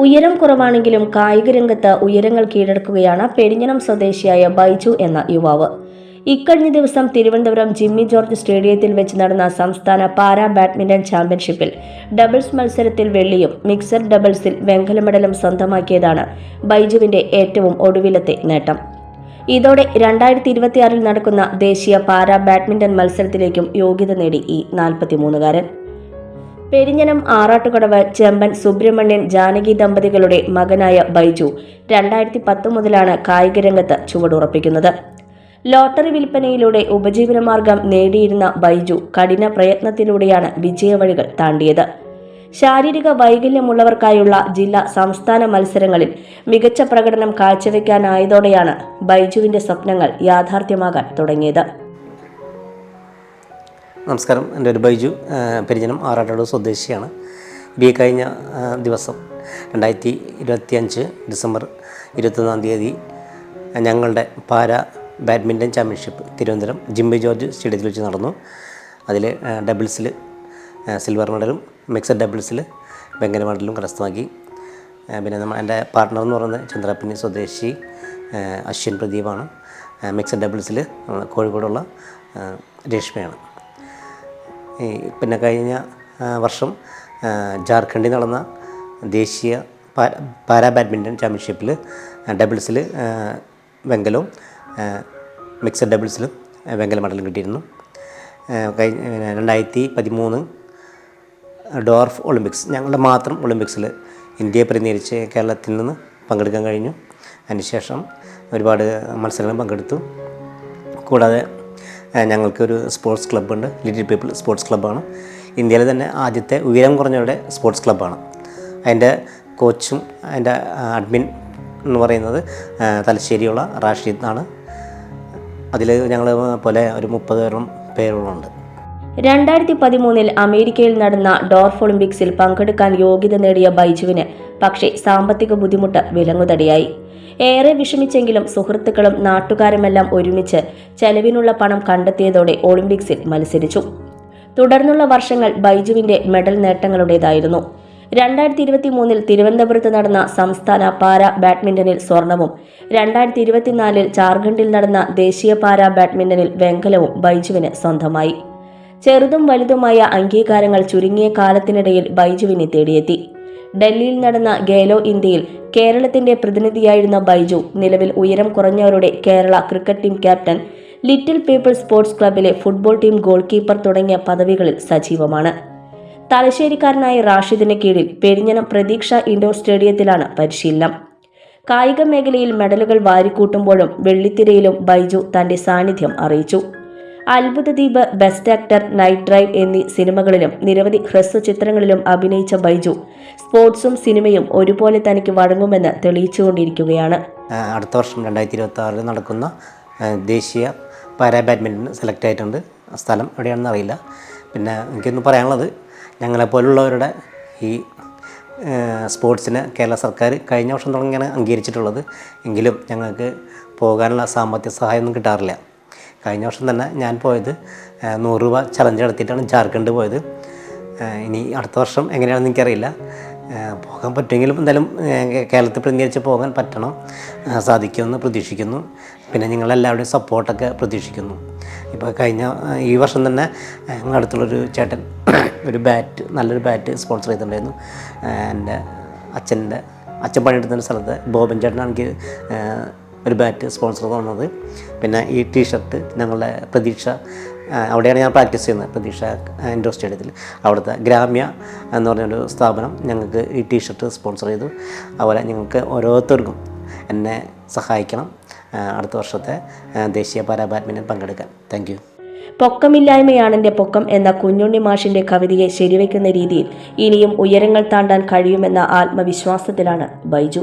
ഉയരം കുറവാണെങ്കിലും കായിക രംഗത്ത് ഉയരങ്ങൾ കീഴടക്കുകയാണ് പെരിഞ്ഞനം സ്വദേശിയായ ബൈജു എന്ന യുവാവ്. ഇക്കഴിഞ്ഞ ദിവസം തിരുവനന്തപുരം ജിമ്മി ജോർജ് സ്റ്റേഡിയത്തിൽ വെച്ച് നടന്ന സംസ്ഥാന പാരാ ബാഡ്മിന്റൺ ചാമ്പ്യൻഷിപ്പിൽ ഡബിൾസ് മത്സരത്തിൽ വെള്ളിയും മിക്സഡ് ഡബിൾസിൽ വെങ്കല മെഡലും സ്വന്തമാക്കിയതാണ് ബൈജുവിന്റെ ഏറ്റവും ഒടുവിലത്തെ നേട്ടം. ഇതോടെ രണ്ടായിരത്തി ഇരുപത്തിയാറിൽ നടക്കുന്ന ദേശീയ പാരാ ബാഡ്മിന്റൺ മത്സരത്തിലേക്കും യോഗ്യത നേടി ഈ നാൽപ്പത്തിമൂന്നുകാരൻ. പെരിഞ്ഞനം ആറാട്ടുകടവ് ചെമ്പൻ സുബ്രഹ്മണ്യൻ ജാനകി ദമ്പതികളുടെ മകനായ ബൈജു രണ്ടായിരത്തി പത്ത് മുതലാണ് കായികരംഗത്ത് ചുവടുറപ്പിക്കുന്നത്. ലോട്ടറി വിൽപ്പനയിലൂടെ ഉപജീവനമാർഗം നേടിയിരുന്ന ബൈജു കഠിന പ്രയത്നത്തിലൂടെയാണ് വിജയവഴികൾ താണ്ടിയത്. ശാരീരിക വൈകല്യമുള്ളവർക്കായുള്ള ജില്ലാ സംസ്ഥാന മത്സരങ്ങളിൽ മികച്ച പ്രകടനം കാഴ്ചവെക്കാനായതോടെയാണ് ബൈജുവിന്റെ സ്വപ്നങ്ങൾ യാഥാർത്ഥ്യമാകാൻ തുടങ്ങിയത്. നമസ്കാരം. എന്റെ ഒരു ബൈജു. പെരിഞ്ഞനം ആറാട്ടോട് സ്വദേശിയാണ്. ബി കഴിഞ്ഞ ദിവസം രണ്ടായിരത്തി ഇരുപത്തി അഞ്ച് ഡിസംബർ ഇരുപത്തൊന്നാം തീയതി ഞങ്ങളുടെ para badminton championship Thiruvananthapuram Jimmy George സ്റ്റേഡിയത്തിൽ വെച്ച് നടന്നു. അതിൽ ഡബിൾസിൽ സിൽവർ മെഡലും മിക്സഡ് ഡബിൾസിൽ വെങ്കല മെഡലും കരസ്ഥമാക്കി. പിന്നെ നമ്മൾ എന്റെ പാർട്ട്ണർ എന്ന് പറയുന്നത് ചന്ദ്രാപ്പിനി സ്വദേശി അശ്വിൻ പ്രദീപാണ്. മിക്സഡ് ഡബിൾസിൽ കോഴിക്കോടുള്ള രേഷ്മയാണ്. പിന്നെ കഴിഞ്ഞ വർഷം ജാർഖണ്ഡിൽ നടന്ന ദേശീയ പാര ബാഡ്മിന്റൺ ചാമ്പ്യൻഷിപ്പിൽ ഡബിൾസിൽ വെങ്കലവും മിക്സഡ് ഡബിൾസിലും വെങ്കല മെഡലും കിട്ടിയിരുന്നു. കഴിഞ്ഞ രണ്ടായിരത്തി പതിമൂന്ന് ഡോർഫ് ഒളിമ്പിക്സ്. ഞങ്ങളുടെ മാത്രം ഒളിമ്പിക്സിൽ ഇന്ത്യയെ പ്രതിനിധീകരിച്ച് കേരളത്തിൽ നിന്ന് പങ്കെടുക്കാൻ കഴിഞ്ഞു. അതിനുശേഷം ഒരുപാട് മത്സരങ്ങളും പങ്കെടുത്തു. കൂടാതെ ഞങ്ങൾക്കൊരു സ്പോർട്സ് ക്ലബ്ബുണ്ട് ലിറ്റിൽ പീപ്പിൾ സ്പോർട്സ് ക്ലബ്ബാണ് ഇന്ത്യയിലെ തന്നെ ആദ്യത്തെ ഉയരം കുറഞ്ഞവരുടെ സ്പോർട്സ് ക്ലബ്ബാണ് അതിന്റെ കോച്ചും അതിന്റെ അഡ്മിൻ എന്ന് പറയുന്നത് തലശ്ശേരിയുള്ള റാഷിദ് ആണ് അതിൽ ഞങ്ങൾ പോലെ ഒരു മുപ്പതോളം പേരോളമുണ്ട് രണ്ടായിരത്തി പതിമൂന്നിൽ അമേരിക്കയിൽ നടന്ന ഡോർഫ് ഒളിമ്പിക്സിൽ പങ്കെടുക്കാൻ യോഗ്യത നേടിയ ബൈജുവിന് പക്ഷേ സാമ്പത്തിക ബുദ്ധിമുട്ട് വിലങ്ങുതടിയായി. ഏറെ വിഷമിച്ചെങ്കിലും സുഹൃത്തുക്കളും നാട്ടുകാരുമെല്ലാം ഒരുമിച്ച് ചെലവിനുള്ള പണം കണ്ടെത്തിയതോടെ ഒളിമ്പിക്സിൽ മത്സരിച്ചു. തുടർന്നുള്ള വർഷങ്ങൾ ബൈജുവിന്റെ മെഡൽ നേട്ടങ്ങളുടേതായിരുന്നു. രണ്ടായിരത്തി ഇരുപത്തി മൂന്നിൽ തിരുവനന്തപുരത്ത് നടന്ന സംസ്ഥാന പാരാ ബാഡ്മിന്റണിൽ സ്വർണവും രണ്ടായിരത്തി ഇരുപത്തിനാലിൽ ജാർഖണ്ഡിൽ നടന്ന ദേശീയ പാരാ ബാഡ്മിന്റണിൽ വെങ്കലവും ബൈജുവിന് സ്വന്തമായി. ചെറുതും വലുതുമായ അംഗീകാരങ്ങൾ ചുരുങ്ങിയ കാലത്തിനിടയിൽ ബൈജുവിനെ തേടിയെത്തി. ഡൽഹിയിൽ നടന്ന ഗേലോ ഇന്ത്യയിൽ കേരളത്തിന്റെ പ്രതിനിധിയായിരുന്ന ബൈജു നിലവിൽ ഉയരം കുറഞ്ഞവരുടെ Kerala cricket team captain little people sports ക്ലബിലെ football team goal keeper തുടങ്ങിയ പദവികളിൽ സജീവമാണ്. തലശ്ശേരിക്കാരനായ റാഷിദിന് കീഴിൽ പെരിഞ്ഞനം പ്രതീക്ഷ ഇൻഡോർ സ്റ്റേഡിയത്തിലാണ് പരിശീലനം. കായിക മേഖലയിൽ മെഡലുകൾ വാരിക്കൂട്ടുമ്പോഴും വെള്ളിത്തിരയിലും ബൈജു തന്റെ സാന്നിധ്യം അറിയിച്ചു. Athbhuthadweep best actor night drive എന്നീ സിനിമകളിലും നിരവധി ഹ്രസ്വ ചിത്രങ്ങളിലും അഭിനയിച്ച ബൈജു. സ്പോർട്സും സിനിമയും ഒരുപോലെ തനിക്ക് വഴങ്ങുമെന്ന് തെളിയിച്ചുകൊണ്ടിരിക്കുകയാണ്. അടുത്ത വർഷം രണ്ടായിരത്തി ഇരുപത്തി ആറിൽ നടക്കുന്ന ദേശീയ പാരാ ബാഡ്മിന്റൺ സെലക്ട് ആയിട്ടുണ്ട്. സ്ഥലം എവിടെയാണെന്ന് അറിയില്ല. പിന്നെ എനിക്കൊന്ന് പറയാനുള്ളത് ഞങ്ങളെപ്പോലുള്ളവരുടെ ഈ സ്പോർട്സിന് കേരള സർക്കാർ കഴിഞ്ഞ വർഷം തുടങ്ങിയാണ് അംഗീകരിച്ചിട്ടുള്ളത്. എങ്കിലും ഞങ്ങൾക്ക് പോകാനുള്ള സാമ്പത്തിക സഹായമൊന്നും കിട്ടാറില്ല. കഴിഞ്ഞ വർഷം തന്നെ ഞാൻ പോയത് നൂറ് രൂപ ചലഞ്ച് നടത്തിയിട്ടാണ് ജാർഖണ്ഡ് പോയത്. ഇനി അടുത്ത വർഷം എങ്ങനെയാണെന്ന് എനിക്കറിയില്ല. പോകാൻ പറ്റുമെങ്കിലും എന്തായാലും കേരളത്തിൽ പ്രതികരിച്ച് പോകാൻ പറ്റണം. സാധിക്കുമെന്ന് പ്രതീക്ഷിക്കുന്നു. പിന്നെ നിങ്ങളെല്ലാവരുടെയും സപ്പോർട്ടൊക്കെ പ്രതീക്ഷിക്കുന്നു. ഇപ്പോൾ കഴിഞ്ഞ ഈ വർഷം തന്നെ ഞങ്ങളുടെ അടുത്തുള്ളൊരു ചേട്ടൻ ഒരു ബാറ്റ് നല്ലൊരു ബാറ്റ് സ്പോൺസർ ചെയ്തിട്ടുണ്ടായിരുന്നു. എന്റെ അച്ഛന്റെ അച്ഛൻ പണിയെടുത്തിന്റെ സ്ഥലത്ത് ബോബൻ ചേട്ടനാണെങ്കിൽ ഒരു ബാറ്റ് സ്പോൺസർ തന്നത് പിന്നെ ഈ ടീഷർട്ട് ഞങ്ങളുടെ പ്രതീക്ഷ അവിടെയാണ് ഞാൻ പ്രാക്ടീസ് ചെയ്യുന്നത് പ്രതീക്ഷ ഇൻഡോർ സ്റ്റേഡിയത്തിൽ അവിടുത്തെ ഗ്രാമ്യ എന്ന് പറഞ്ഞൊരു സ്ഥാപനം ഞങ്ങൾക്ക് ഈ ടീഷർട്ട് സ്പോൺസർ ചെയ്തു. അതുപോലെ ഞങ്ങൾക്ക് ഓരോരുത്തർക്കും എന്നെ സഹായിക്കണം അടുത്ത വർഷത്തെ ദേശീയ പാരാ ബാഡ്മിന്റൺ പങ്കെടുക്കാൻ. താങ്ക് യു പൊക്കമില്ലായ്മയാണെന്റെ പൊക്കം എന്ന കുഞ്ഞുണ്ണി മാഷിന്റെ കവിതയെ ശരിവെക്കുന്ന രീതിയിൽ ഇനിയും ഉയരങ്ങൾ താണ്ടാൻ കഴിയുമെന്ന ആത്മവിശ്വാസത്തിലാണ് ബൈജു.